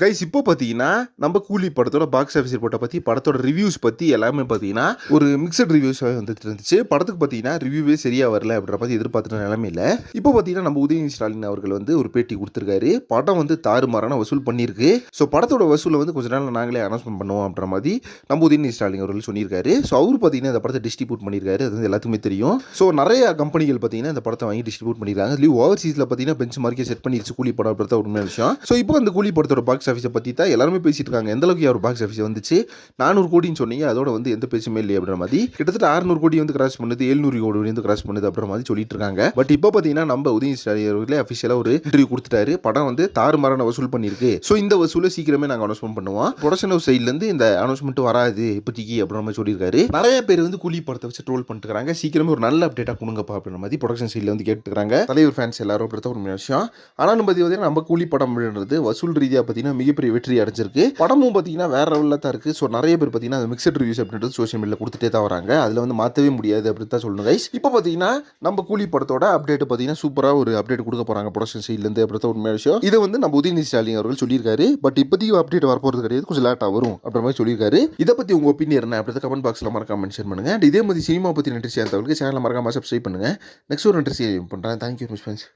Guys இப்போ பார்த்தீங்கன்னா நம்ம கூலி படத்தோட பாக்ஸ் ஆஃபீஸ் ரிப்போர்ட்டை பற்றி படத்தோட ரிவ்யூஸ் பற்றி எல்லாமே பார்த்தீங்கன்னா ஒரு மிக்சட் ரிவ்யூஸாக வந்துட்டு இருந்துச்சு. படத்துக்கு பார்த்தீங்கன்னா ரிவ்யூவே சரியாக வரல அப்படின்ற மாதிரி எதிர்பார்த்துட்ட நிலமையில இப்போ பார்த்தீங்கன்னா நம்ம உதயநிதி ஸ்டாலின் அவர்கள் வந்து ஒரு பேட்டி கொடுத்துருக்காரு. படம் வந்து தாறுமாறான வசூல் பண்ணியிருக்கு. ஸோ படத்தோட வசூலை வந்து கொஞ்ச நாள் நாங்களே அனௌன்ஸ்மெண்ட் பண்ணுவோம் அப்படின்ற மாதிரி நம்ம உதயநிதி ஸ்டாலின் அவர்கள் சொல்லியிருக்காரு. ஸோ அவர் பார்த்தீங்கன்னா இந்த படத்தை டிஸ்ட்ரிபியூட் பண்ணியிருக்காரு. அது வந்து எல்லாத்துக்குமே தெரியும். ஸோ நிறைய கம்பெனிகள் பார்த்தீங்கன்னா இந்த படத்தை வாங்கி டிஸ்ட்ரிபியூட் பண்ணியிருக்காங்க. அதுலேயும் ஓவர்சீஸில் பார்த்தீங்கன்னா பெஞ்ச் மார்க்கே செட் பண்ணிடுச்சு கூலி படம் அப்படின்ற ஒரு விஷயம். ஸோ இப்போ அந்த கூலி படத்தோட பாக்ஸ் ஆஃபீஸை பற்றி தான் எல்லாருமே பேசிட்டு இருக்காங்க எந்த அளவுக்கு அவர் பாக்ஸ் ஆஃபீஸ் வந்துச்சு? நானூறு கோடின்னு சொன்னீங்க. அதோட வந்து எந்த பேச்சுமே இல்லை அப்படின்ற மாதிரி. கிட்டத்தட்ட ஆறுநூறு கோடி வந்து கிராஸ் பண்ணுது. எழுநூறு கோடி வந்து கிராஸ் பண்ணுது அப்படின்ற மாதிரி சொல்லிட்டு இருக்காங்க பட் இப்போ பார்த்தீங்கன்னா நம்ம உதயநிதி ஸ்டாலின் அவர்களே அஃபிஷியலாக ஒரு இன்டர்வியூ கொடுத்துட்டாரு. படம் வந்து தாறுமாறான வசூல் பண்ணியிருக்கு. ஸோ இந்த வசூலை சீக்கிரமே நாங்கள் அனௌன்ஸ்மெண்ட் பண்ணுவோம். ப்ரொடக்ஷன் ஹவுஸ் சைட்லேருந்து இந்த அனௌன்ஸ்மெண்ட் வராது. இப்போதைக்கு அப்படின்ற மாதிரி சொல்லியிருக்காரு. நிறைய பேர் வந்து கூலி படத்தை வச்சு ட்ரோல் பண்ணிட்டு இருக்காங்க சீக்கிரமே ஒரு நல்ல அப்டேட்டாக கொடுங்கப்பா அப்படின்ற மாதிரி ப்ரொடக்ஷன் சைடில் வந்து கேட்டுக்கிறாங்க தலைவர் ஃபேன்ஸ் எல்லாரும் பொறுத்த ஒரு விஷயம். ஆனால் நம்ம பார்த்தீங்கன்னா நம்ம கூலி படம் அப்படின்றது வசூல் ரீதியாக பார்த்தீங்கன்னா மிகப்பெரிய வெற்றி அடைஞ்சிருக்கு. படமும் பார்த்தீங்கன்னா வேற லெவலில் தான் இருக்குது ஸோ நிறைய பேர் பார்த்தீங்கன்னா அந்த மிக்சட் ரிவ்யூஸ் அப்படின்றது சோஷியல் மீடியாவில் கொடுத்துட்டே தான் வராங்க. அதில் வந்து மாற்றவே முடியாது அப்படின்னு தான் சொல்லணும் கைஸ் இப்போ பார்த்தீங்கன்னா நம்ம கூலி படத்தோட அப்டேட் பார்த்தீங்கன்னா சூப்பராக ஒரு அப்டேட் கொடுக்க போகிறாங்க ப்ரொடக்ஷன் சைட்லேருந்து அப்படி உண்மையான விஷயம். இதை வந்து நம்ம உதயநிதி ஸ்டாலின் அவர்கள் சொல்லியிருக்காரு. பட் இப்போதைக்கு அப்டேட் வரப்போகிறது கிடையாது. கொஞ்சம் லேட்டாக வரும் அப்படின்ற மாதிரி சொல்லியிருக்காரு. இதை பற்றி உங்கள் ஒப்பீனியன் என்ன அப்படி கமெண்ட் பாக்ஸில் மறக்காம மென்ஷன் பண்ணுங்க. அண்ட் இதே மாதிரி சினிமா பற்றி நன்றி சேர்ந்தவர்களுக்கு சேனலை மறக்காம சப்ஸ்கிரைப் பண்ணுங்க. நெக்ஸ்ட் ஒரு நன்றி பண்ணுறேன் தேங்க்யூ மிஸ் ஃப்ரெண்ட்ஸ்